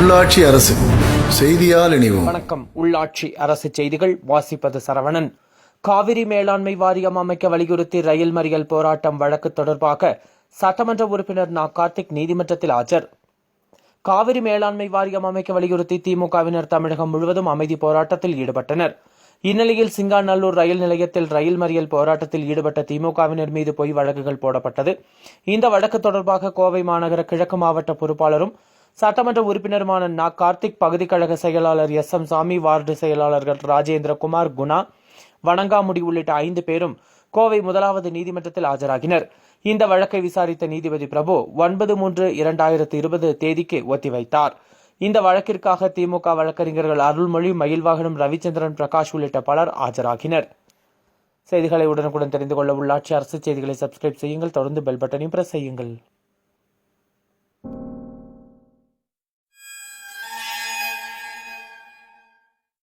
உள்ளாட்சி அரசு செய்தியால் இணைவோம். வணக்கம். உள்ளாட்சி அரசு செய்திகள் வாசிப்பது சரவணன். காவிரி மேலாண்மை வாரியம் அமைக்க வலியுறுத்தி ரயில் மறியல் போராட்டம் வழக்கு தொடர்பாக சட்டமன்ற உறுப்பினர் நா. கார்த்திக் நீதிமன்றத்தில் ஆஜர். காவிரி மேலாண்மை வாரியம் அமைக்க வலியுறுத்தி திமுகவினர் தமிழகம் முழுவதும் அமைதி போராட்டத்தில் ஈடுபட்டனர். இந்நிலையில் சிங்காநல்லூர் ரயில் நிலையத்தில் ரயில் மறியல் போராட்டத்தில் ஈடுபட்ட திமுகவினர் மீது பொய் வழக்குகள் போடப்பட்டது. இந்த வழக்கு தொடர்பாக கோவை மாநகர கிழக்கு மாவட்ட பொறுப்பாளரும் சட்டமன்ற உறுப்பினருமான நா கார்த்திக் பகுதி கழக செயலாளர் எஸ் எம் சாமி வார்டு செயலாளர்கள் ராஜேந்திரகுமார் குணா வணங்காமுடி உள்ளிட்ட ஐந்து பேரும் கோவை முதலாவது நீதிமன்றத்தில் ஆஜராகினர். இந்த வழக்கை விசாரித்த நீதிபதி பிரபு ஒன்பது மூன்று இரண்டாயிரத்து இருபது தேதிக்கு ஒத்திவைத்தார். இந்த வழக்கிற்காக திமுக வழக்கறிஞர்கள் அருள்மொழி மயில்வாகனம் ரவிச்சந்திரன் பிரகாஷ் உள்ளிட்ட பலர் ஆஜராகினர். செய்திகளை உடனுக்குடன் தெரிந்து கொள்ள உள்ளாட்சி அரசு செய்திகளை சப்ஸ்கிரைப் செய்யுங்கள். தொடர்ந்து பெல் பட்டனையும் பிரஸ் செய்யுங்கள்.